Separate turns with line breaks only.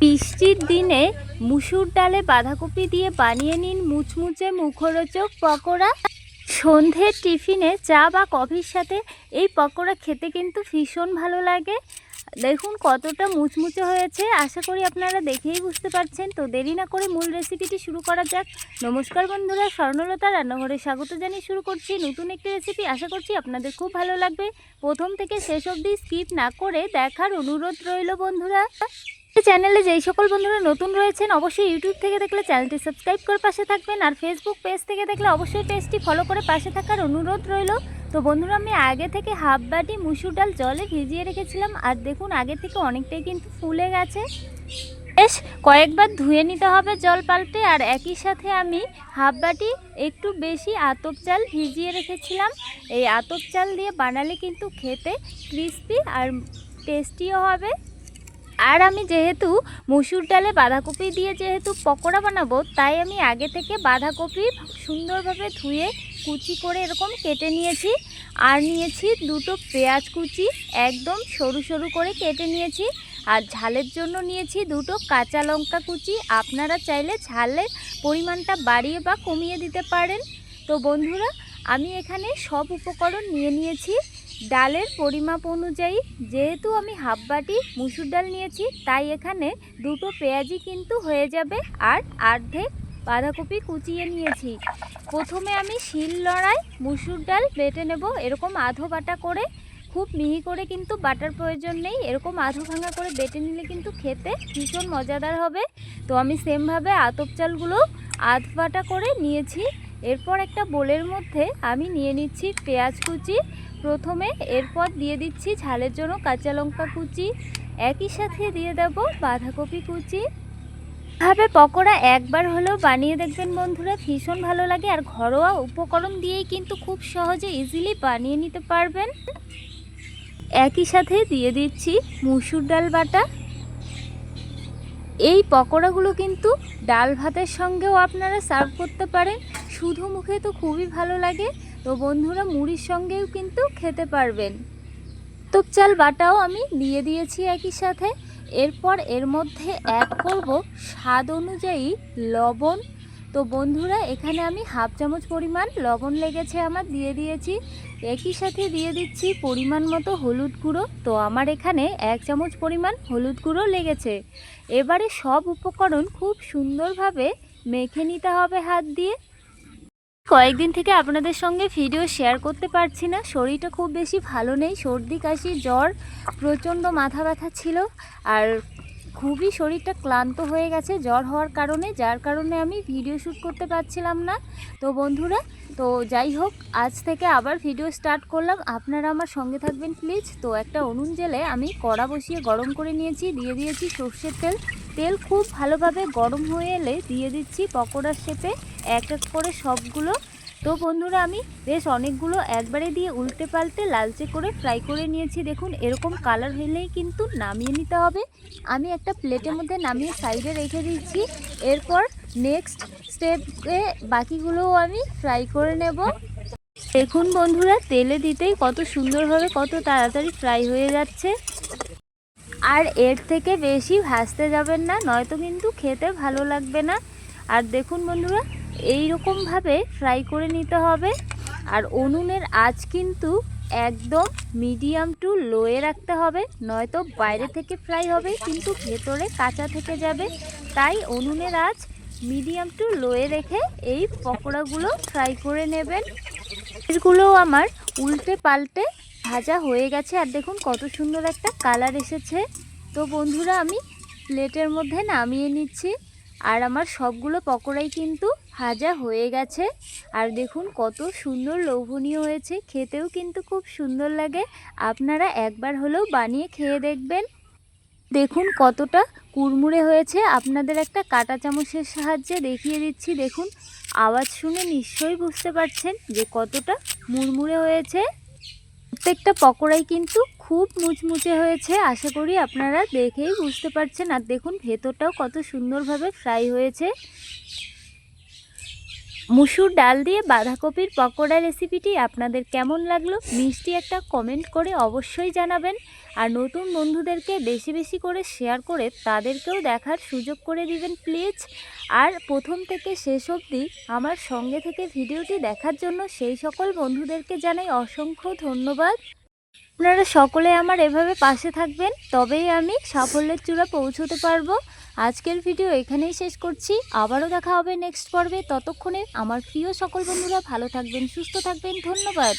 বৃষ্টির দিনে মুসুর ডালে বাঁধাকপি দিয়ে বানিয়ে নিন মুচমুচে মুখরোচক পকোড়া। সন্ধ্যের টিফিনে চা বা কফির সাথে এই পকোড়া খেতে কিন্তু ভীষণ ভালো লাগে। দেখুন কতটা মুচমুচে হয়েছে, আশা করি আপনারা দেখেই বুঝতে পারছেন। তো দেরি না করে মূল রেসিপিটি শুরু করা যাক। নমস্কার বন্ধুরা, স্বর্ণলতা রান্নাঘরে স্বাগত জানিয়ে শুরু করছি নতুন একটি রেসিপি। আশা করছি আপনাদের খুব ভালো লাগবে। প্রথম থেকে শেষ অবধি স্কিপ না করে দেখার অনুরোধ রইল বন্ধুরা। চ্যানেলে যেই সকল বন্ধুরা নতুন রয়েছেন, অবশ্যই ইউটিউব থেকে দেখলে চ্যানেলটি সাবস্ক্রাইব করে পাশে থাকবেন আর ফেসবুক পেজ থেকে দেখলে অবশ্যই পেজটি ফলো করে পাশে থাকার অনুরোধ রইল। তো বন্ধুরা, আমি আগে থেকে হাফ বাটি মুসুর ডাল জলে ভিজিয়ে রেখেছিলাম আর দেখুন, আগে থেকে অনেকটাই কিন্তু ফুলে গেছে। বেশ, কয়েকবার ধুয়ে নিতে হবে জল পাল্টে আর একই সাথে আমি হাফ বাটি একটু বেশি আতপ চাল ভিজিয়ে রেখেছিলাম। এই আতপ চাল দিয়ে বানালে কিন্তু খেতে ক্রিস্পি আর টেস্টিও হবে। আর আমি যেহেতু মুসুর ডালে বাঁধাকপি দিয়ে যেহেতু পকোড়া বানাবো, তাই আমি আগে থেকে বাঁধাকপি সুন্দরভাবে ধুয়ে কুচি করে এরকম কেটে নিয়েছি। আর নিয়েছি দুটো পেঁয়াজ কুচি, একদম সরু সরু করে কেটে নিয়েছি। আর ঝালের জন্য নিয়েছি দুটো কাঁচা লঙ্কা কুচি। আপনারা চাইলে ঝালের পরিমাণটা বাড়িয়ে বা কমিয়ে দিতে পারেন। তো বন্ধুরা, আমি এখানে সব উপকরণ নিয়ে নিয়েছি। ডালের পরিমাপ অনুযায়ী, যেহেতু আমি হাফ বাটি মুসুর ডাল নিয়েছি, তাই এখানে দুটো পেঁয়াজি কিন্তু হয়ে যাবে আর অর্ধেক বাঁধাকপি কুচিয়ে নিয়েছি। প্রথমে আমি শিল লড়াই মুসুর ডাল বেটে নেব, এরকম আধো বাটা করে। খুব মিহি করে কিন্তু বাটার প্রয়োজন নেই, এরকম আধো ভাঙা করে বেটে নিলে কিন্তু খেতে ভীষণ মজাদার হবে। তো আমি সেমভাবে আতপ চালগুলো আধ বাটা করে নিয়েছি। এরপর একটা বোলের মধ্যে আমি নিয়ে নিচ্ছি পেঁয়াজ কুচি। প্রথমে এরপর দিয়ে দিচ্ছি ঝালের জন্য কাঁচা লঙ্কা কুচি। একই সাথে দিয়ে দেব বাঁধাকপি কুচি। ভাবে পকোড়া একবার হলেও বানিয়ে দেখবেন বন্ধুরা, ভীষণ ভালো লাগে। আর ঘরোয়া উপকরণ দিয়েই কিন্তু খুব সহজে ইজিলি বানিয়ে নিতে পারবেন। একই সাথে দিয়ে দিচ্ছি মুসুর ডাল বাটা। এই পকোড়াগুলো কিন্তু ডাল ভাতের সঙ্গেও আপনারা সার্ভ করতে পারেন। শুধু মুখে তো খুবই ভালো লাগে, তো বন্ধুরা মুড়ির সঙ্গেও কিন্তু খেতে পারবেন। তো চাল বাটাও আমি দিয়ে দিয়েছি একই সাথে। এরপর এর মধ্যে অ্যাড করব স্বাদ অনুযায়ী লবণ। তো বন্ধুরা, এখানে আমি হাফ চামচ পরিমাণ লবণ লেগেছে আমার, দিয়ে দিয়েছি। একই সাথে দিয়ে দিচ্ছি পরিমাণ মতো হলুদ গুঁড়ো। তো আমার এখানে এক চামচ পরিমাণ হলুদ গুঁড়ো লেগেছে। এবারে সব উপকরণ খুব সুন্দরভাবে মেখে নিতে হবে হাত দিয়ে। কয়েকদিন থেকে আপনাদের সঙ্গে ভিডিও শেয়ার করতে পারছি না। শরীরটা খুব বেশি ভালো নেই। সর্দি, কাশি, জ্বর, প্রচণ্ড মাথা ব্যথা ছিল। আর খুবই শরীরটা ক্লান্ত হয়ে গেছে জ্বর হওয়ার কারণে, যার কারণে আমি ভিডিও শ্যুট করতে পারছিলাম না। তো বন্ধুরা, তো যাই হোক, আজ থেকে আবার ভিডিও স্টার্ট করলাম। আপনারা আমার সঙ্গে থাকবেন প্লিজ তো একটা উনুন জেলে আমি কড়া বসিয়ে গরম করে নিয়েছি, দিয়ে দিয়েছি সর্ষের তেল। তেল খুব ভালোভাবে গরম হয়ে এলে দিয়ে দিচ্ছি পকোড়ার শেপে এক এক করে সবগুলো। তো বন্ধুরা, আমি বেশ অনেকগুলো একবারে দিয়ে উল্টে পাল্টে লালচে করে ফ্রাই করে নিয়েছি। দেখুন, এরকম কালার হলেই কিন্তু নামিয়ে নিতে হবে। আমি একটা প্লেটের মধ্যে নামিয়ে সাইডে রেখে দিচ্ছি। এরপর নেক্সট স্টেপে বাকিগুলোও আমি ফ্রাই করে নেব। দেখুন বন্ধুরা, তেলে দিতেই কত সুন্দরভাবে কত তাড়াতাড়ি ফ্রাই হয়ে যাচ্ছে। আর এর থেকে বেশি ভাজতে যাবেন না, নয়তো কিন্তু খেতে ভালো লাগবে না। আর দেখুন বন্ধুরা এই রকমভাবে ফ্রাই করে নিতে হবে। আর উনুনের আঁচ কিন্তু একদম মিডিয়াম টু লোয়ে রাখতে হবে, নয়তো বাইরে থেকে ফ্রাই হবে, কিন্তু ভেতরে কাঁচা থেকে যাবে। তাই উনুনের আজ মিডিয়াম টু লোয়ে রেখে এই পকোড়াগুলো ফ্রাই করে নেবেন। এগুলোও আমার উল্টে পাল্টে ভাজা হয়ে গেছে, আর দেখুন কত সুন্দর একটা কালার এসেছে। তো বন্ধুরা, আমি প্লেটের মধ্যে নামিয়ে নিচ্ছি। আর আমার সবগুলো পকোড়াই কিন্তু ভাজা হয়ে গেছে। আর দেখুন কত সুন্দর লোভনীয় হয়েছে, খেতেও কিন্তু খুব সুন্দর লাগে। আপনারা একবার হলেও বানিয়ে খেয়ে দেখবেন। দেখুন কতটা কুড়মুড়ে হয়েছে। আপনাদের একটা কাঁটা চামচের সাহায্যে দেখিয়ে দিচ্ছি। দেখুন, আওয়াজ শুনে নিশ্চয়ই বুঝতে পারছেন যে কতটা মুড়মুড়ে হয়েছে। প্রত্যেকটা পকোড়াই কিন্তু খুব মুচমুচে হয়েছে, আশা করি আপনারা দেখেই বুঝতে পারছেন। আর দেখুন, ভেতরটাও কত সুন্দরভাবে ফ্রাই হয়েছে। মুসুর ডাল দিয়ে বাঁধাকপির পকোড়া রেসিপিটি আপনাদের কেমন লাগল, মিষ্টি একটা কমেন্ট করে অবশ্যই জানাবেন। আর নতুন বন্ধুদেরকে বেশি বেশি করে শেয়ার করে তাদেরকেও দেখার সুযোগ করে দিবেন, প্লিজ। আর প্রথম থেকে শেষ অবধি আমার সঙ্গে থেকে ভিডিওটি দেখার জন্য সেই সকল বন্ধুদেরকে জানাই অসংখ্য ধন্যবাদ। আপনারা সকলে আমার এভাবে পাশে থাকবেন, তবেই আমি সাফল্যের চূড়া পৌঁছতে পারব। আজকের ভিডিও এখানেই শেষ করছি। আবারও দেখা হবে নেক্সট পর্বে। ততক্ষণে আমার প্রিয় সকল বন্ধুরা ভালো থাকবেন, সুস্থ থাকবেন। ধন্যবাদ।